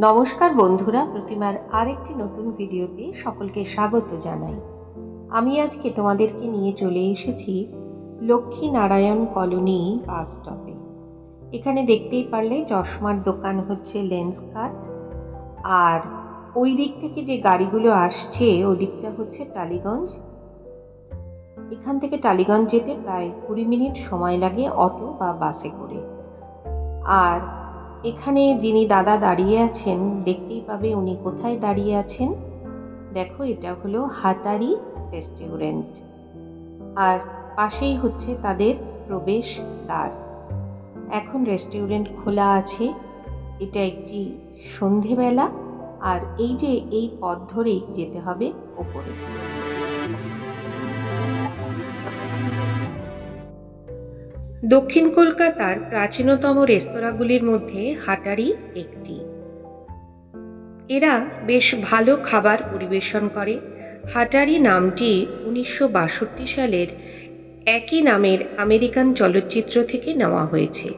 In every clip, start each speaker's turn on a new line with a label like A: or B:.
A: নমস্কার বন্ধুরা, প্রতিমার আরেকটি নতুন ভিডিওতে সকলকে স্বাগত জানাই। আমি আজকে তোমাদেরকে নিয়ে চলে এসেছি লক্ষ্মী নারায়ণ কলোনি বাস স্টপে। এখানে দেখতেই পারলে চশমার দোকান হচ্ছে লেন্স কাট, আর ওই দিক থেকে যে গাড়িগুলো আসছে, ওই দিকটা হচ্ছে টালিগঞ্জ। এখান থেকে টালিগঞ্জ যেতে প্রায় কুড়ি মিনিট সময় লাগে অটো বা বাসে করে। আর এখানে যিনি দাদা দাঁড়িয়ে আছেন, দেখতেই পাবে উনি কোথায় দাঁড়িয়ে আছেন। দেখো, এটা হলো হাতারি রেস্টুরেন্ট। আর পাশেই হচ্ছে তাদের প্রবেশ দ্বার এখন রেস্টুরেন্ট খোলা আছে। এটা একটি সন্ধেবেলা। আর এই যে এই পথ ধরেই যেতে হবে ওপরে। দক্ষিণ কলকাতার প্রাচীনতম রেস্তোরাঁগুলির মধ্যে হাটারি একটি। এরা বেশ ভালো খাবার পরিবেশন করে। হাটারি নামটি উনিশশো বাষট্টি সালের একই নামের আমেরিকান চলচ্চিত্র থেকে নেওয়া হয়েছে।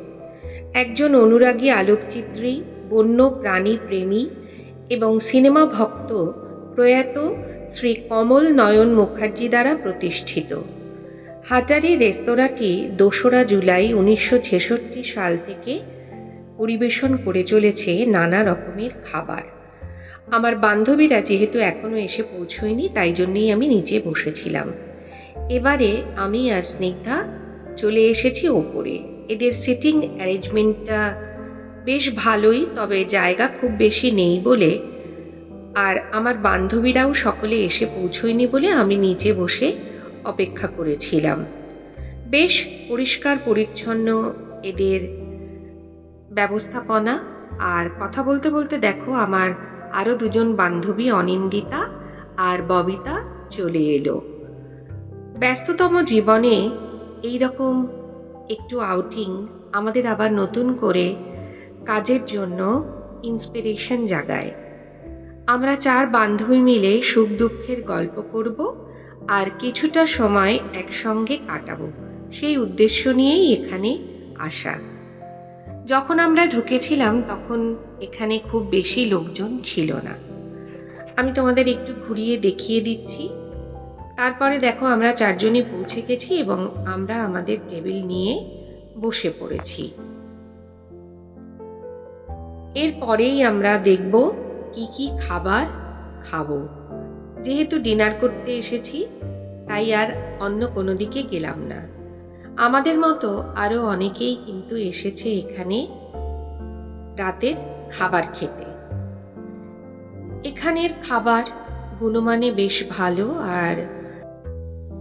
A: একজন অনুরাগী আলোকচিত্রী, বন্য প্রাণী প্রেমী এবং সিনেমা ভক্ত প্রয়াত শ্রী কমল নয়ন মুখার্জি দ্বারা প্রতিষ্ঠিত। হাটারি রেস্তোরাঁটি দোসরা জুলাই উনিশশো ছেষট্টি সাল থেকে পরিবেশন করে চলেছে নানা রকমের খাবার। আমার বান্ধবীরা যেহেতু এখনও এসে পৌঁছয়নি, তাই জন্যই আমি নিচে বসেছিলাম। এবারে আমি আর স্নিগ্ধা চলে এসেছি ওপরে। এদের সিটিং অ্যারেঞ্জমেন্টটা বেশ ভালোই, তবে জায়গা খুব বেশি নেই বলে আর আমার বান্ধবীরাও সকলে এসে পৌঁছয়নি বলে আমি নিচে বসে অপেক্ষা করেছিলাম। বেশ পরিষ্কার পরিচ্ছন্ন এদের ব্যবস্থাপনা। আর কথা বলতে বলতে দেখো, আমার আরও দুজন বান্ধবী অনিন্দিতা আর ববিতা চলে এলো। ব্যস্ততম জীবনে এই রকম একটু আউটিং আমাদের আবার নতুন করে কাজের জন্য ইন্সপিরেশন জাগায়। আমরা চার বান্ধবী মিলে সুখ দুঃখের গল্প করব। আর কিছুটা সময় একসঙ্গে কাটাবো। সেই উদ্দেশ্য নিয়েই এখানে আসা। যখন আমরা ঢুকেছিলাম, তখন এখানে খুব বেশি লোকজন ছিল না। আমি তোমাদের একটু ঘুরিয়ে দেখিয়ে দিচ্ছি। তারপরে দেখো, আমরা চারজনই পৌঁছে গেছি এবং আমরা আমাদের টেবিল নিয়ে বসে পড়েছি। এরপরেই আমরা দেখব কি কি খাবার খাব। যেহেতু ডিনার করতে এসেছি, তাই আর অন্য কোনো দিকে গেলাম না। আমাদের মতো আরও অনেকেই কিন্তু এসেছে এখানে রাতের খাবার খেতে। এখানের খাবার গুণমানে বেশ ভালো আর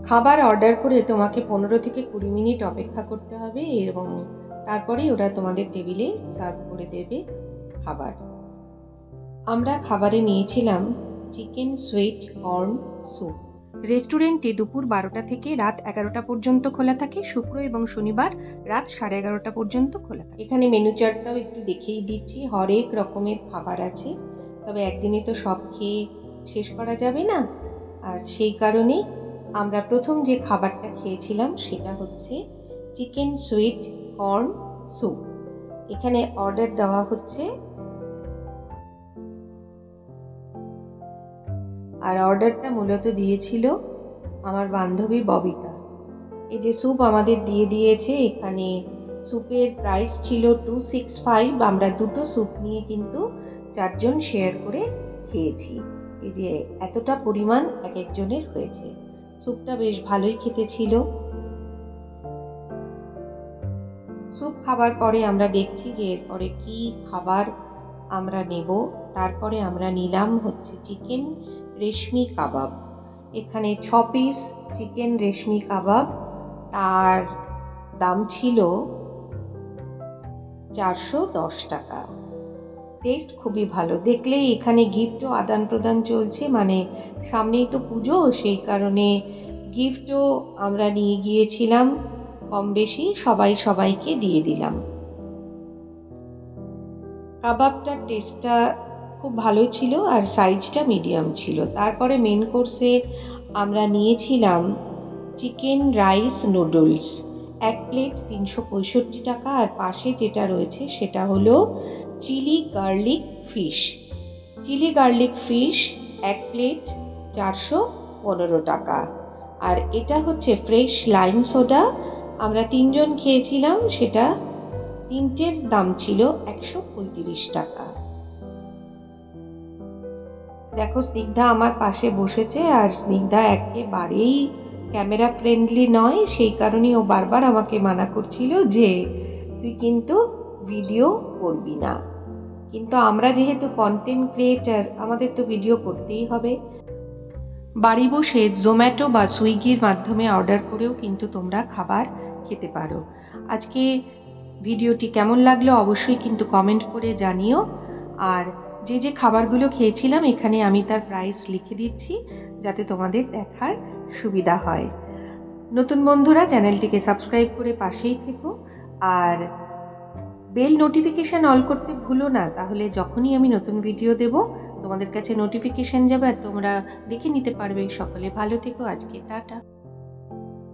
A: খাবার অর্ডার করে তোমাকে পনেরো থেকে কুড়ি মিনিট অপেক্ষা করতে হবে এবং তারপরেই ওরা তোমাদের টেবিলে সার্ভ করে দেবে খাবার। আমরা খাবারে নিয়েছিলাম চিকেন সুইট কর্ন স্যুপ। রেস্টুরেন্টটি দুপুর বারোটা থেকে রাত এগারোটা পর্যন্ত খোলা থাকে। শুক্র এবং শনিবার রাত সাড়ে এগারোটা পর্যন্ত খোলা থাকে। এখানে মেনু চার্টটাও একটু দেখিয়ে দিচ্ছি। হরেক রকমের খাবার আছে। তবে একদিনে তো সব খেয়ে শেষ করা যাবে না। আর সেই কারণেই আমরা প্রথম যে খাবারটা খেয়েছিলাম সেটা হচ্ছে চিকেন সুইট কর্ন স্যুপ। এখানে অর্ডার দেওয়া হচ্ছে আর অর্ডারটা মূলত দিয়েছিল আমার বান্ধবী ববিতা। এই যে স্যুপ আমাদের দিয়ে দিয়েছে, এখানে স্যুপের প্রাইস ছিল টু সিক্স ফাইভ আমরা দুটো স্যুপ নিয়ে কিন্তু চারজন শেয়ার করে খেয়েছি। এই যে এতটা পরিমাণ এক একজনের হয়েছে। স্যুপটা বেশ ভালোই খেতে ছিল। স্যুপ খাবার পরে আমরা দেখছি যে এরপরে কি খাবার আমরা নেব, তারপরে আমরা নিলাম হচ্ছে চিকেন রেশমি কাবাব। এখানে ছ পিস চিকেন রেশমি কাবাব। তার দাম ছিল চারশো দশ টাকা। টেস্ট খুবই ভালো। দেখলেই এখানে গিফটও আদান প্রদান চলছে। মানে সামনেই তো পুজো, সেই কারণে গিফটও আমরা নিয়ে গিয়েছিলাম। কম বেশি সবাই সবাইকে দিয়ে দিলাম। কাবাবটার টেস্টটা খুব ভালো ছিল আর সাইজটা মিডিয়াম ছিল। তারপরে মেন কোর্সে আমরা নিয়েছিলাম চিকেন রাইস নুডলস এক প্লেট তিনশো পঁয়ষট্টি টাকা আর পাশে যেটা রয়েছে সেটা হলো chilli garlic fish chilli garlic fish এক প্লেট চারশো পনেরো টাকা। আর এটা হচ্ছে ফ্রেশ লাইম সোডা আমরা তিনজন খেয়েছিলাম, সেটা তিনটের দাম ছিল একশো পঁয়ত্রিশ টাকা। দেখো, স্নিগ্ধা আমার পাশে বসেছে আর স্নিগ্ধা একেবারেই ক্যামেরা ফ্রেন্ডলি নয়। সেই কারণেই ও বারবার আমাকে মানা করছিল যে, তুই কিন্তু ভিডিও করবি না। কিন্তু আমরা যেহেতু কন্টেন্ট ক্রিয়েটার আমাদের তো ভিডিও করতেই হবে। বাড়ি বসে জোম্যাটো বা সুইগির মাধ্যমে অর্ডার করেও কিন্তু তোমরা খাবার খেতে পারো। আজকে ভিডিওটি কেমন লাগল অবশ্যই কিন্তু কমেন্ট করে জানিও। আর যে যে খাবারগুলো খেয়েছিলাম, এখানে আমি তার প্রাইস লিখে দিচ্ছি, যাতে তোমাদের দেখার সুবিধা হয়। নতুন বন্ধুরা, চ্যানেলটিকে সাবস্ক্রাইব করে পাশেই থেকো। আর বেল নোটিফিকেশান অল করতে ভুলো না, তাহলে যখনই আমি নতুন ভিডিও দেব, তোমাদের কাছে নোটিফিকেশান যাবে আর তোমরা দেখে নিতে পারবে। সকলে ভালো থেকো, আজকে টাটা।